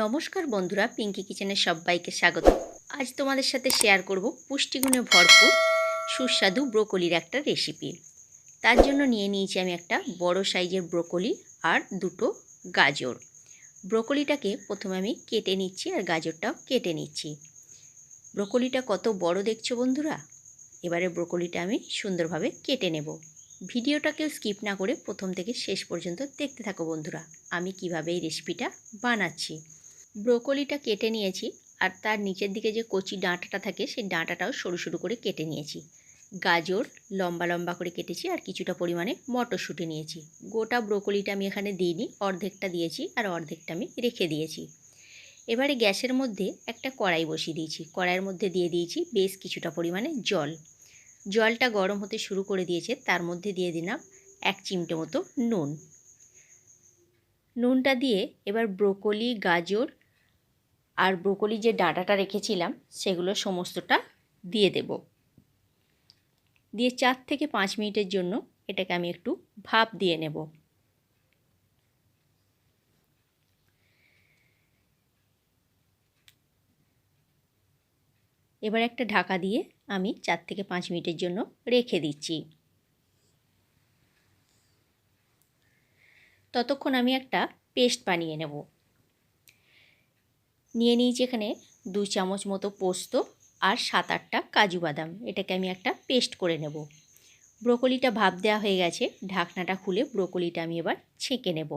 নমস্কার বন্ধুরা পিঙ্কি কিচেনের সবাইকে স্বাগত। আজ তোমাদের সাথে শেয়ার করব পুষ্টিগুণে ভরপুর, সুস্বাদু ব্রোকলির একটা রেসিপি তার জন্য নিয়ে নিয়েছি আমি একটা বড় সাইজের ব্রোকলি আর দুটো গাজর। ব্রোকলিটাকে প্রথমে আমি কেটে নিচ্ছি আর গাজরটাও কেটে নিচ্ছি। ব্রোকলিটা কত বড় দেখছ বন্ধুরা? এবারে ব্রোকলিটা আমি সুন্দরভাবে কেটে নেব। ভিডিওটাকেও স্কিপ না করে প্রথম থেকে শেষ পর্যন্ত দেখতে থাকো বন্ধুরা, আমি কীভাবে এই রেসিপিটা বানাচ্ছি। ব্রোকলিটা কেটে নিয়েছি আর তার নিচের দিকে যে কচি ডাঁটাটা থাকে, সেই ডাঁটাটাও সরু সরু করে কেটে নিয়েছি। গাজর লম্বা লম্বা করে কেটেছি আর কিছুটা পরিমাণে মটরশুঁটি নিয়েছি। গোটা ব্রোকলিটা আমি এখানে দিইনি, অর্ধেকটা দিয়েছি আর অর্ধেকটা আমি রেখে দিয়েছি। এবারে গ্যাসের মধ্যে একটা কড়াই বসিয়ে দিয়েছি। কড়াইয়ের মধ্যে দিয়ে দিয়েছি বেশ কিছুটা পরিমাণে জল। জলটা গরম হতে শুরু করে দিয়েছে, তার মধ্যে দিয়ে দিলাম এক চিমটে মতো নুন। নুনটা দিয়ে এবার ব্রোকলি, গাজর আর ব্রোকলি যে ডাঁটাটা রেখেছিলাম, সেগুলো সমস্তটা দিয়ে দেব। দিয়ে চার থেকে পাঁচ মিনিটের জন্য এটাকে আমি একটু ভাপ দিয়ে নেব। এবার একটা ঢাকা দিয়ে আমি চার থেকে পাঁচ মিনিটের জন্য রেখে দিচ্ছি। ততক্ষণ আমি একটা পেস্ট বানিয়ে নেব। নিয়ে নিয়েছি এখানে দু চামচ মতো পোস্ত আর সাত আটটা কাজু বাদাম। এটাকে আমি একটা পেস্ট করে নেব। ব্রোকলিটা ভাপ দেওয়া হয়ে গেছে। ঢাকনাটা খুলে ব্রোকলিটা আমি এবার ছেঁকে নেব।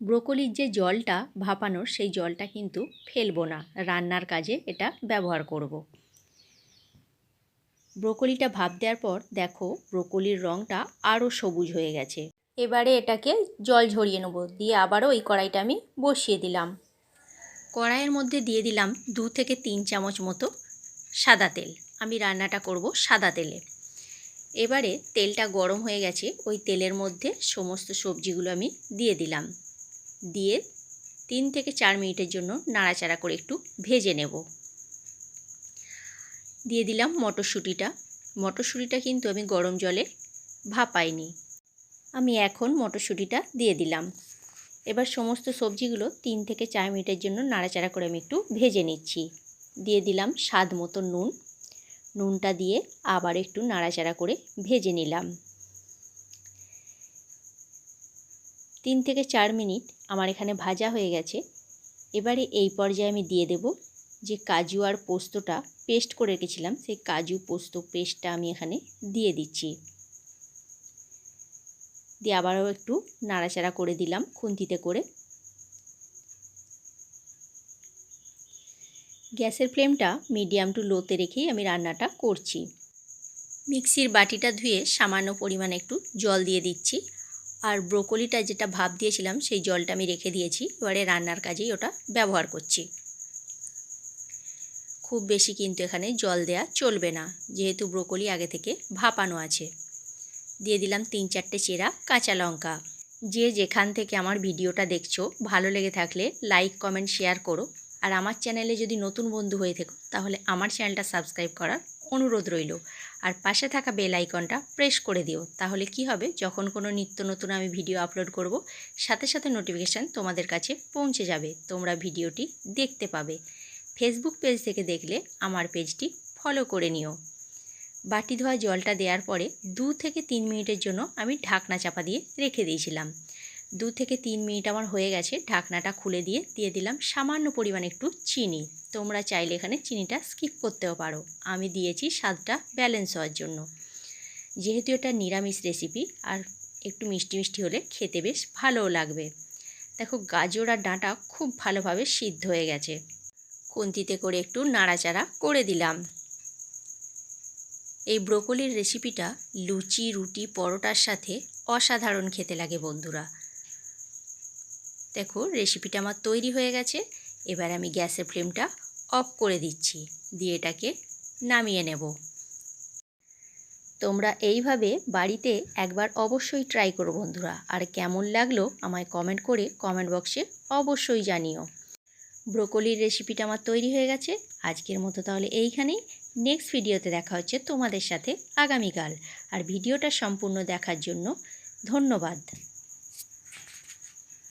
ব্রোকলির যে জলটা ভাপানোর, সেই জলটা কিন্তু ফেলব না। রান্নার কাজে এটা ব্যবহার করব। ব্রোকলিটা ভাপ দেওয়ার পর দেখো ব্রোকলির রঙটা আরও সবুজ হয়ে গেছে। এবারে এটাকে জল ঝরিয়ে নেব। দিয়ে আবারও এই কড়াইটা আমি বসিয়ে দিলাম। কড়াইয়ের মধ্যে দিয়ে দিলাম দু থেকে তিন চামচ মতো সাদা তেল। আমি রান্নাটা করব সাদা তেলে। এবারে তেলটা গরম হয়ে গেছে, ওই তেলের মধ্যে সমস্ত সবজিগুলো আমি দিয়ে দিলাম। দিয়ে তিন থেকে চার মিনিটের জন্য নাড়াচাড়া করে একটু ভেজে নেব। দিয়ে দিলাম মটরশুঁটিটা। মটরশুঁটিটা কিন্তু আমি গরম জলে ভাপাইনি। আমি এখন মটরশুঁটিটা দিয়ে দিলাম। এবার সমস্ত সবজিগুলো তিন থেকে চার মিনিটের জন্য নাড়াচাড়া করে আমি একটু ভেজে নিচ্ছি। দিয়ে দিলাম স্বাদ মতো নুন। নুনটা দিয়ে আবার একটু নাড়াচাড়া করে ভেজে নিলাম। তিন থেকে চার মিনিট আমার এখানে ভাজা হয়ে গেছে। এবারে এই পর্যায়ে আমি দিয়ে দেব যে কাজু আর পোস্তটা পেস্ট করে রেখেছিলাম, সেই কাজু পোস্ত পেস্টটা আমি এখানে দিয়ে দিচ্ছি। দিয়ে আবারও একটু নাড়াচাড়া করে দিলাম খুন্তিতে করে। গ্যাসের ফ্লেমটা মিডিয়াম টু লোতে রেখেই আমি রান্নাটা করছি। মিক্সির বাটিটা ধুয়ে সামান্য পরিমাণে একটু জল দিয়ে দিচ্ছি। আর ব্রোকলিটা যেটা ভাপ দিয়েছিলাম সেই জলটা আমি রেখে দিয়েছি। এবারে রান্নার কাজেই ওটা ব্যবহার করছি। খুব বেশি কিন্তু এখানে জল দেয়া চলবে না। যেহেতু ব্রোকলি আগে থেকে ভাপানো আছে। দিয়ে দিলাম তিন চারটে চেরা কাঁচা লঙ্কা। যে যেখান থেকে আমার ভিডিওটা দেখছ, ভালো লেগে থাকলে লাইক কমেন্ট শেয়ার করো। আর আমার চ্যানেলে যদি নতুন বন্ধু হয়ে থেকো, তাহলে আমার চ্যানেলটা সাবস্ক্রাইব করার অনুরোধ রইল। আর পাশে থাকা বেল আইকনটা প্রেস করে দিও, তাহলে কি হবে? যখন কোনো নিত্য নতুন আমি ভিডিও আপলোড করব, সাথে সাথে নোটিফিকেশান তোমাদের কাছে পৌঁছে যাবে, তোমরা ভিডিওটি দেখতে পাবে। ফেসবুক পেজ থেকে দেখলে আমার পেজটি ফলো করে নিও। বাটি ধোয়া জলটা দেওয়ার পরে দু থেকে তিন মিনিটের জন্য আমি ঢাকনা চাপা দিয়ে রেখে দিয়েছিলাম। দু থেকে তিন মিনিট আমার হয়ে গেছে, ঢাকনাটা খুলে দিয়ে দিয়ে দিলাম সামান্য পরিমাণ একটু চিনি। তোমরা চাইলে এখানে চিনিটা স্কিপ করতেও পারো। আমি দিয়েছি স্বাদটা ব্যালেন্স হওয়ার জন্য। যেহেতু এটা নিরামিষ রেসিপি, আর একটু মিষ্টি মিষ্টি হলে খেতে বেশ ভালোও লাগবে। দেখো, গাজর আর ডাঁটা খুব ভালোভাবে সিদ্ধ হয়ে গেছে। খুন্তিতে করে একটু নাড়াচাড়া করে দিলাম। এই ব্রোকলির রেসিপিটা লুচি, রুটি, পরোটার সাথে অসাধারণ খেতে লাগে বন্ধুরা। দেখো, রেসিপিটা আমার তৈরি হয়ে গেছে। এবার আমি গ্যাসের ফ্লেমটা অফ করে দিচ্ছি, দিয়ে এটাকে নামিয়ে নেব। তোমরা এইভাবে বাড়িতে একবার অবশ্যই ট্রাই করো বন্ধুরা। আর কেমন লাগল আমায় কমেন্ট করে কমেন্ট বক্সে অবশ্যই জানিও। ব্রোকলির রেসিপিটা আমার তৈরি হয়ে গেছে। আজকের মতো তাহলে এইখানেই। নেক্সট ভিডিওতে দেখা হচ্ছে তোমাদের সাথে আগামীকাল। আর ভিডিওটা সম্পূর্ণ দেখার জন্য ধন্যবাদ।